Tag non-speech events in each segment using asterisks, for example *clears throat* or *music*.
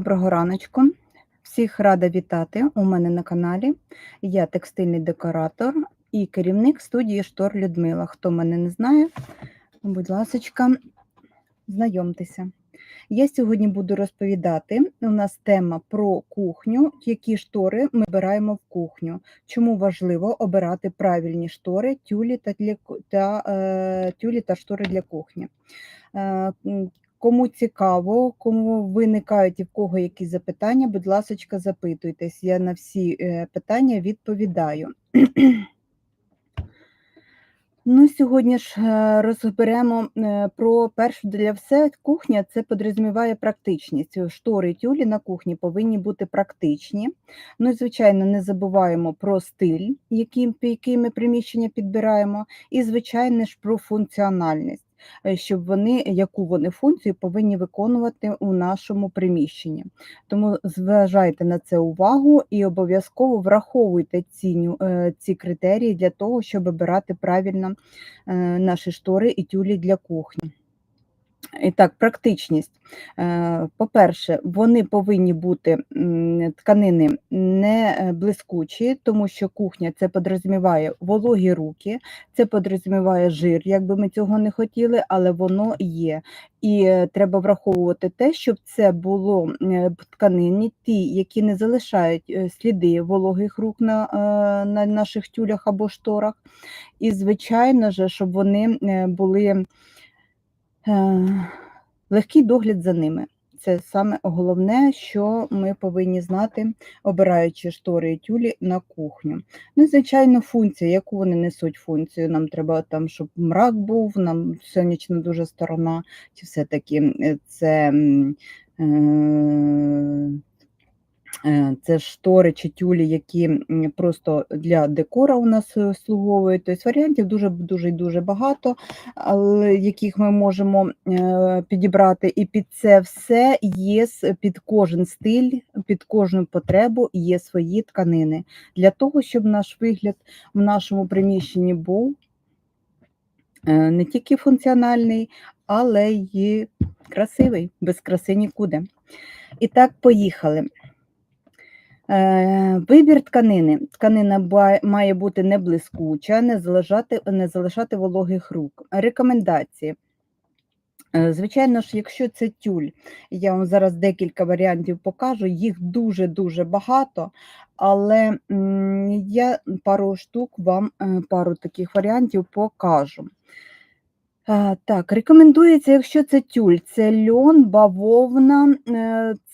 Доброго раночку. Всіх рада вітати у мене на каналі. Я текстильний декоратор і керівник студії Штор Людмила. Хто мене не знає, будь ласка, знайомтеся. Я сьогодні буду розповідати. У нас тема про кухню, які штори ми обираємо в кухню. Чому важливо обирати правильні штори, тюлі та, для, та, е, тюлі та штори для кухні. Кому цікаво, кому виникають і в кого якісь запитання, будь ласка, запитуйтесь. Я на всі е, питання відповідаю. *clears throat* Ну, сьогодні ж е, розберемо е, про першу для все кухня. Це підрозуміває практичність. Штори тюлі на кухні повинні бути практичні. Ну і звичайно, не забуваємо про стиль, який, який ми приміщення підбираємо, і звичайно ж про функціональність. Е, Щоб вони, яку вони функцію повинні виконувати у нашому приміщенні. Тому зважайте на це увагу і обов'язково враховуйте ці, е, ці критерії для того, щоб обирати правильно е, наші штори і тюлі для кухні. І так, практичність. Е, По-перше, вони повинні бути тканини не е, блискучі, тому що кухня це підрозуміває вологі руки, це підрозуміває жир, як би ми цього не хотіли, але воно є. І е, треба враховувати те, щоб це було тканини, ті, які не залишають сліди вологих рук на, на наших тюлях або шторах. І, звичайно ж, щоб вони були легкий догляд за ними. Це саме головне, що ми повинні знати, обираючи штори і тюлі на кухню. Ну, звичайно, функція, яку вони несуть функцію. Нам треба там, щоб мрак був, нам сонячна дуже сторона, чи все-таки е, це. е, Е, Це штори чи тюлі, які просто для декора у нас е, слуговують. Тобто варіантів дуже дуже дуже багато, яких ми можемо е, підібрати. І під це все є під кожен стиль, під кожну потребу є свої тканини. Для того, щоб наш вигляд в нашому приміщенні був е, не тільки функціональний, але й красивий, без краси нікуди. І так, поїхали. Е, Вибір тканини. Тканина має бути не блискуча, не залишати, не залишати вологих рук. Рекомендації. Е, Звичайно ж, якщо це тюль, я вам зараз декілька варіантів покажу, їх дуже-дуже багато, але я пару штук вам, е, пару таких варіантів покажу. Так, рекомендується, якщо це тюль, це льон, бавовна,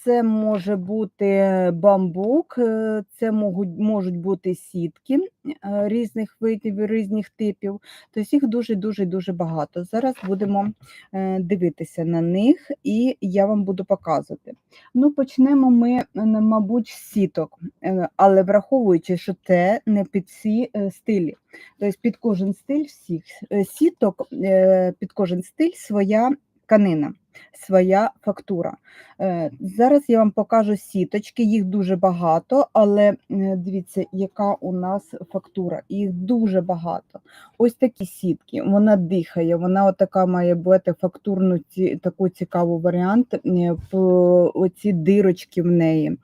це може бути бамбук, е, це можуть, можуть бути сітки е, різних видів, різних типів. Тобто їх дуже-дуже дуже багато. Зараз будемо е, дивитися на них і я вам буду показувати. Ну, почнемо ми, мабуть, з сіток, але враховуючи, що це не під всі стилі. Тобто під кожен стиль всіх сіток, під кожен стиль своя тканина, своя фактура. Е, Зараз я вам покажу сіточки, їх дуже багато, але е, дивіться, яка у нас фактура. Їх дуже багато. Ось такі сітки, вона дихає, вона отака має бути фактурну таку цікаву варіант. е, Оці дирочки в неї.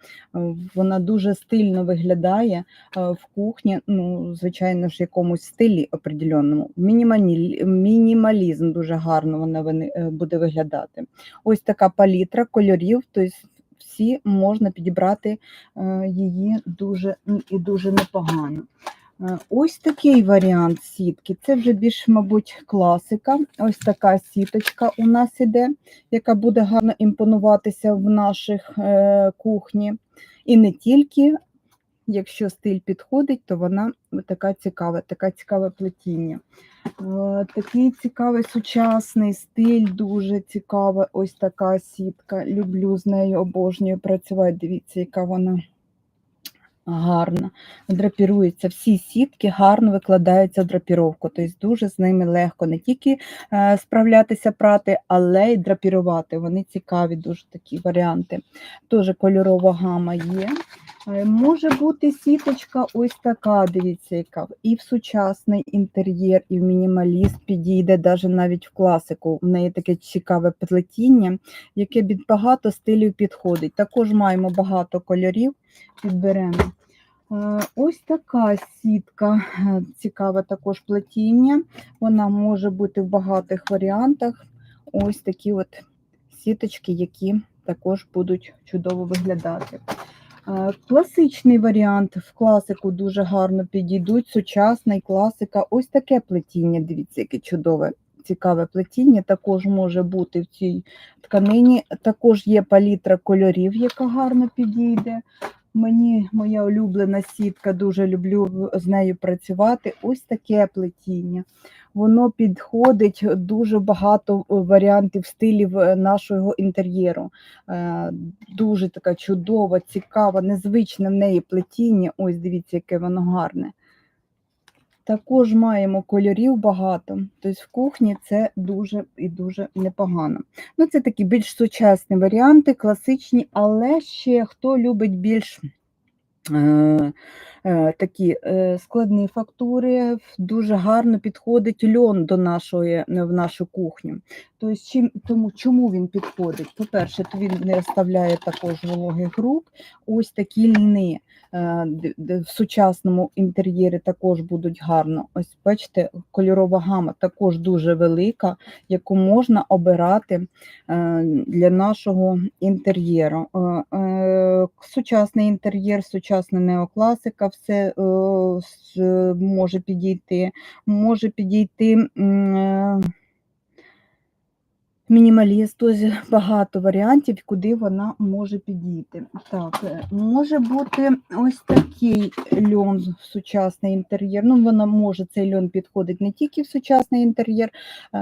Вона дуже стильно виглядає в кухні, ну, звичайно ж, якомусь стилі определенному. Мінімалі... Мінімалізм дуже гарно вона буде виглядати. Ось така палітра кольорів, тобто всі можна підібрати е, її дуже і дуже непогано. Е, Ось такий варіант сітки. Це вже більш, мабуть, класика. Ось така сіточка у нас іде, яка буде гарно імпонуватися в наших е, кухні. І не тільки, якщо стиль підходить, то вона така цікава, така цікаве плетіння. Е, Такий цікавий сучасний стиль, дуже цікава. Ось така сітка. Люблю з нею обожнюю працювати. Дивіться, яка вона гарна. Драпірується. Всі сітки гарно викладаються в драпіровку. Тобто дуже з ними легко не тільки е, справлятися прати, але й драпірувати. Вони цікаві, дуже такі варіанти. Теж кольорова гама є. Е, Може бути сіточка ось така, дивіться, яка і в сучасний інтер'єр, і в мінімаліст підійде, навіть навіть в класику. В неї таке цікаве плетіння, яке від багато стилів підходить. Також маємо багато кольорів, підберемо. Е, Ось така сітка, *laughs* цікаве також плетіння. Вона може бути в багатих варіантах. Ось такі от сіточки, які також будуть чудово виглядати. Е, Класичний варіант в класику дуже гарно підійдуть. Сучасний класика. Ось таке плетіння. Дивіться, яке чудове, цікаве плетіння. Також може бути в цій тканині. Також є палітра кольорів, яка гарно підійде. Мені моя улюблена сітка, дуже люблю з нею працювати. Ось таке плетіння. Воно підходить дуже багато варіантів стилів е, нашого інтер'єру. Е, Дуже така чудова, цікава, незвичне в неї плетіння. Ось дивіться, яке воно гарне. Також маємо кольорів багато, тобто в кухні це дуже і дуже непогано. Ну, це такі більш сучасні варіанти, класичні, але ще хто любить більш е, е, такі е, складні фактури, дуже гарно підходить льон до нашої, в нашу кухню. Тобто, чим, тому чому він підходить? По-перше, то він не розставляє також вологих рук. Ось такі льни е, в сучасному інтер'єрі також будуть гарно. Ось бачите, кольорова гама також дуже велика, яку можна обирати е, для нашого інтер'єру. Е, е, Сучасний інтер'єр, сучасна неокласика, все е, може підійти. Може підійти. Мінімаліст, тобто багато варіантів, куди вона може підійти. Так, е, може бути ось такий льон в сучасний інтер'єр. Ну, вона може цей льон підходить не тільки в сучасний інтер'єр, е,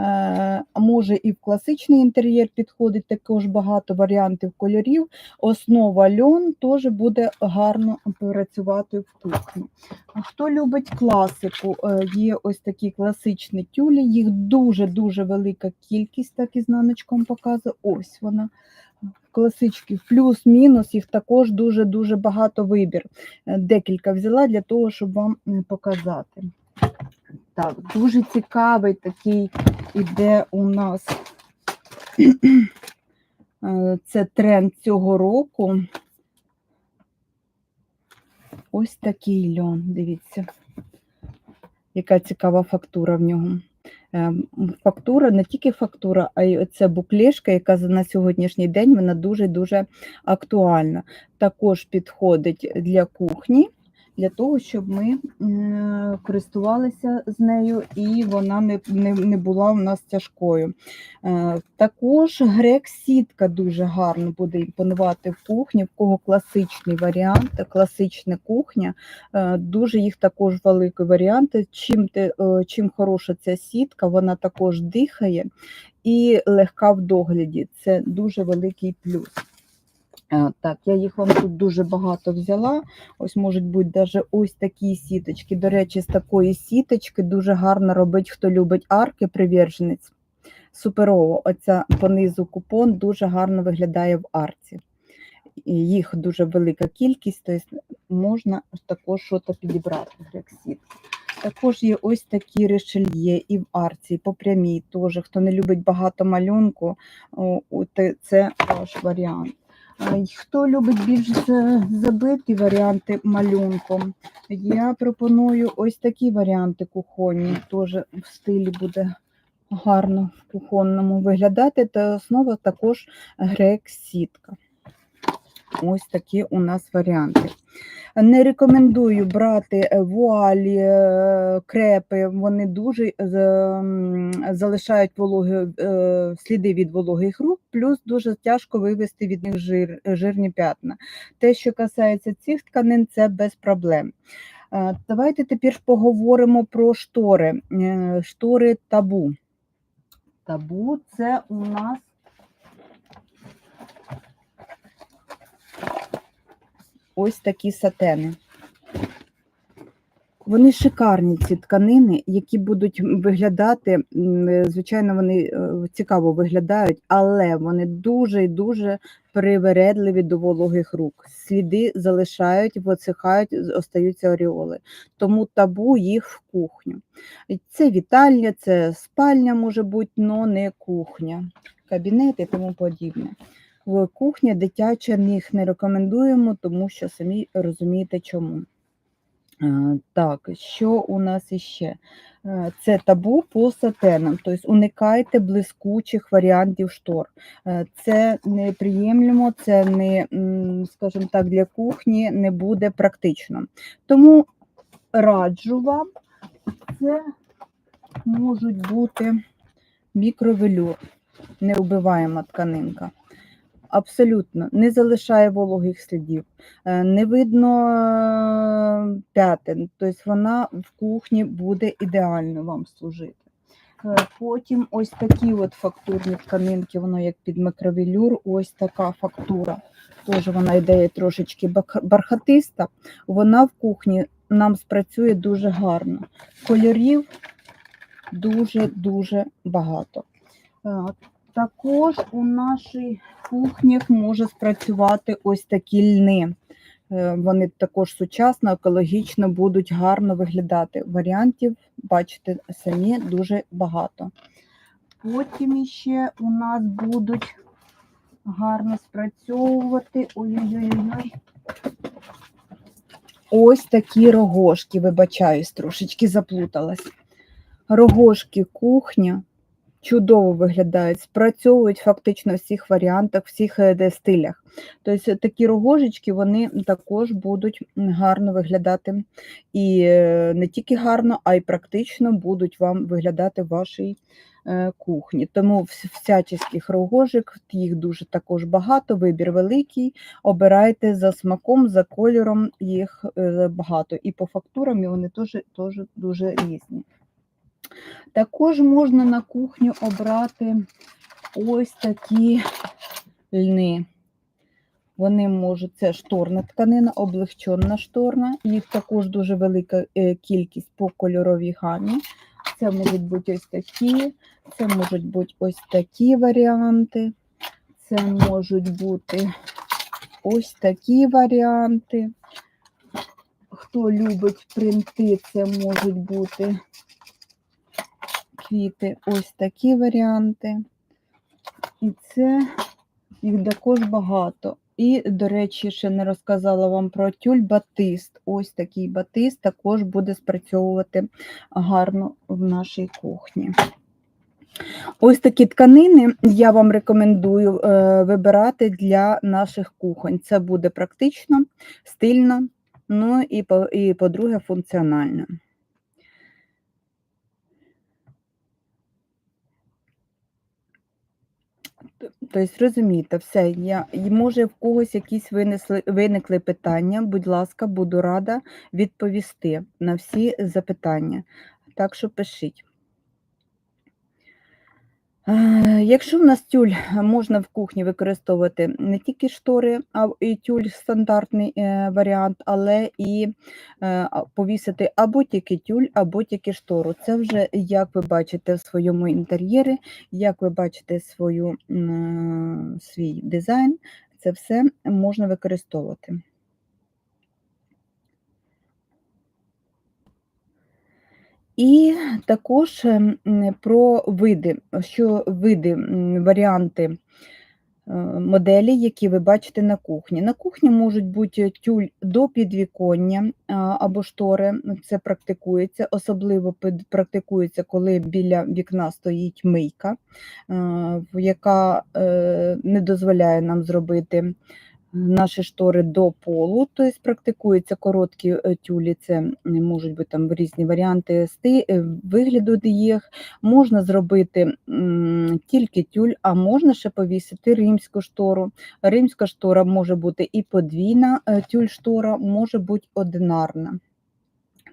а може і в класичний інтер'єр підходить також багато варіантів кольорів. Основа льон теж буде гарно працювати в кухні. Хто любить класику, е, є ось такі класичні тюлі, їх дуже-дуже велика кількість, так і значком показує. Ось вона. Класички, плюс-мінус, їх також дуже-дуже багато вибір. Е, Декілька взяла для того, щоб вам показати. Так, дуже цікавий такий іде у нас *clears throat* е, це тренд цього року. Ось такий льон, дивіться, яка цікава фактура в нього. Ем, Фактура, не тільки фактура, а й оця буклішка, яка на сьогоднішній день вона дуже-дуже актуальна. Також підходить для кухні, для того, щоб ми користувалися з нею і вона не, не, не була у нас тяжкою. Е, Також грек-сітка дуже гарно буде імпонувати в кухні, в кого класичний варіант, класична кухня. Е, Дуже їх також великі варіанти. Чим, е, чим хороша ця сітка, вона також дихає і легка в догляді. Це дуже великий плюс. Е, Так, я їх вам тут дуже багато взяла. Ось можуть бути навіть ось такі сіточки. До речі, з такої сіточки дуже гарно робить, хто любить арки, приверженець. Суперово. Оця понизу купон дуже гарно виглядає в арці. Їх дуже велика кількість, тобто можна також щось підібрати. Також є ось такі решельє і в арці, і по прямій теж. Хто не любить багато малюнку, це ваш варіант. Хто любить більш за- забиті варіанти малюнком, я пропоную ось такі варіанти кухонні, теж в стилі буде гарно в кухонному виглядати. Та основа також грек-сітка. Ось такі у нас варіанти. Не рекомендую брати е, вуалі, е, крепи, вони дуже залишають вологи, е, сліди від вологих рук, плюс дуже тяжко вивести від них жир, жирні п'ятна. Те, що касається цих тканин, це без проблем. Е, Давайте тепер поговоримо про штори. Е, Штори табу. Табу це у нас ось такі сатени. Вони шикарні, ці тканини, які будуть виглядати, звичайно, вони е, цікаво виглядають, але вони дуже і дуже привередливі до вологих рук. Сліди залишають, висихають, остаються оріоли. Тому табу їх в кухню. Це вітальня, це спальня може бути, але не кухня, кабінет і тому подібне. В кухні дитяча їх не рекомендуємо, тому що самі розумієте чому. Так, що у нас іще? Це табу по сатенам, тобто уникайте блискучих варіантів штор. Це неприємлемо, це не, скажімо так, для кухні не буде практично. Тому раджу вам, це можуть бути мікровелюр, неубиваєма тканинка. Абсолютно не залишає вологих слідів, е, не видно е, п'ятин, тобто вона в кухні буде ідеально вам служити. Е, Потім ось такі от фактурні тканинки, воно як під микровелюр, ось така фактура. Теж вона йде трошечки бархатиста. Вона в кухні нам спрацює дуже гарно. Кольорів дуже-дуже багато. Також у нашій кухнях може спрацювати ось такі льни. Е, Вони також сучасно, екологічно будуть гарно виглядати. Варіантів, бачите, самі дуже багато. Потім ще у нас будуть гарно спрацьовувати. Ой-ой-ой. Ось такі рогошки, вибачаюсь, трошечки заплуталась. Рогошки кухня чудово виглядають, спрацьовують фактично в всіх варіантах, всіх е, стилях. Тобто такі рогожечки вони також будуть гарно виглядати і е, не тільки гарно, а й практично будуть вам виглядати в вашій кухні. Тому вс- всяческих рогожик, їх дуже також багато, вибір великий. Обирайте за смаком, за кольором, їх багато. І по фактурам вони теж дуже різні. Також можна на кухню обрати ось такі льни. Вони можуть, це шторна тканина, облегчена шторна, їх також дуже велика е, кількість по кольоровій гамі. Це можуть бути ось такі, це можуть бути ось такі варіанти, це можуть бути ось такі варіанти. Хто любить принти, це можуть бути квіти, ось такі варіанти. І це їх також багато. І, до речі, ще не розказала вам про тюль батист. Ось такий батист також буде спрацьовувати гарно в нашій кухні. Ось такі тканини я вам рекомендую е, вибирати для наших кухонь. Це буде практично, стильно, ну і, по- і по-друге, функціонально. Тобто, розумієте, все, я, може в когось якісь винесли, виникли питання, будь ласка, буду рада відповісти на всі запитання. Так що пишіть. Е, Якщо в нас тюль можна в кухні використовувати не тільки штори, а і тюль стандартний е, варіант, але і е, повісити або тільки тюль, або тільки штору. Це вже як ви бачите в своєму інтер'єрі, як ви бачите свою, е, свій дизайн, це все можна використовувати. І також ем, про види, що види, варіанти е, моделі, які ви бачите на кухні. На кухні можуть бути тюль до підвіконня або штори. Це практикується, особливо практикується, коли біля вікна стоїть мийка, е, яка е, не дозволяє нам зробити наші штори до полу, тобто практикуються короткі е, тюлі, це можуть бути там різні варіанти сти, е, вигляду їх. Можна зробити тільки тюль, а можна ще повісити римську штору. Римська штора може бути і подвійна е, тюль-штора, може бути одинарна.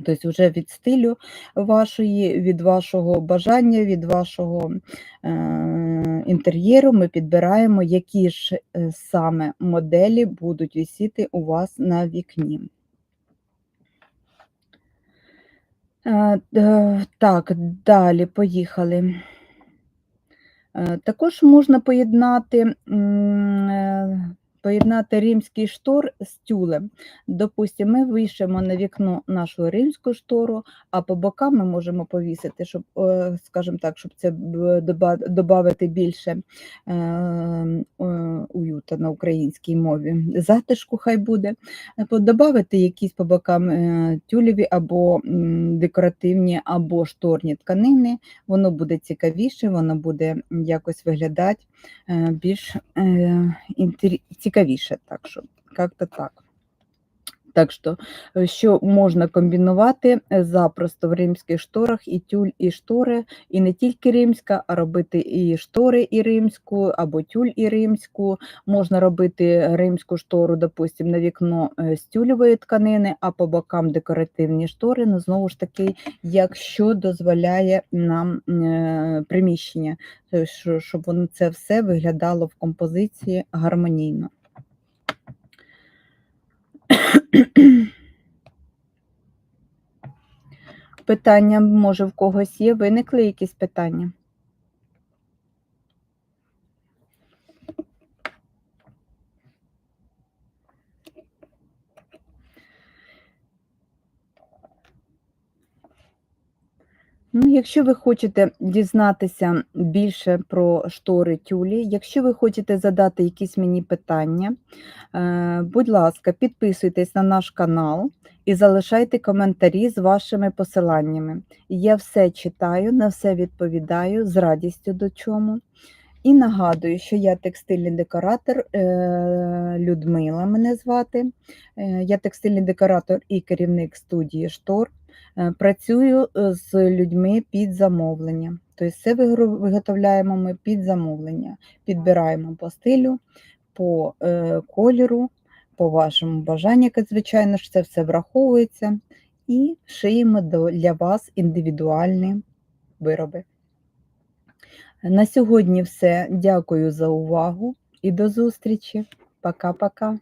Тобто вже від стилю вашої, від вашого бажання, від вашого е, інтер'єру ми підбираємо, які ж е, саме моделі будуть висіти у вас на вікні. Е, д так, далі поїхали. Е, також можна поєднати, е, поєднати римський штор з тюлем. Допустимо, ми вишимо на вікно нашу римську штору, а по бокам ми можемо повісити, щоб, е, скажімо так, щоб це доба добавити більше, е, е, уюта на українській мові. Затишку хай буде. Е, добавити якісь по бокам, е, тюлеві або, декоративні, або шторні тканини. Воно буде цікавіше, воно буде якось виглядати, е, більш, е, інтері цікавіше, так що как-то так. Так що, що можна комбінувати е, запросто в римських шторах і тюль, і штори, і не тільки римська, а робити і штори і римську, або тюль і римську. Можна робити римську штору, допустим, на вікно е, з тюлевої тканини, а по бокам декоративні штори. Ну, знову ж таки, якщо дозволяє нам е, приміщення, щоб воно це все виглядало в композиції гармонійно. Питання, може, в когось є? Виникли якісь питання? Ну, якщо ви хочете дізнатися більше про штори тюлі, якщо ви хочете задати якісь мені питання, е, будь ласка, підписуйтесь на наш канал і залишайте коментарі з вашими посиланнями. Я все читаю, на все відповідаю з радістю до чому. І нагадую, що я текстильний декоратор е, Людмила мене звати. Е, Я текстильний декоратор і керівник студії штор. Е, Працюю е, з людьми під замовлення. Тобто все виготовляємо ми під замовлення. Підбираємо по стилю, по е, кольору, по вашому бажанню, яке, звичайно ж, це все враховується, і шиємо для вас індивідуальні вироби. На сьогодні все. Дякую за увагу і до зустрічі. Пока-пока.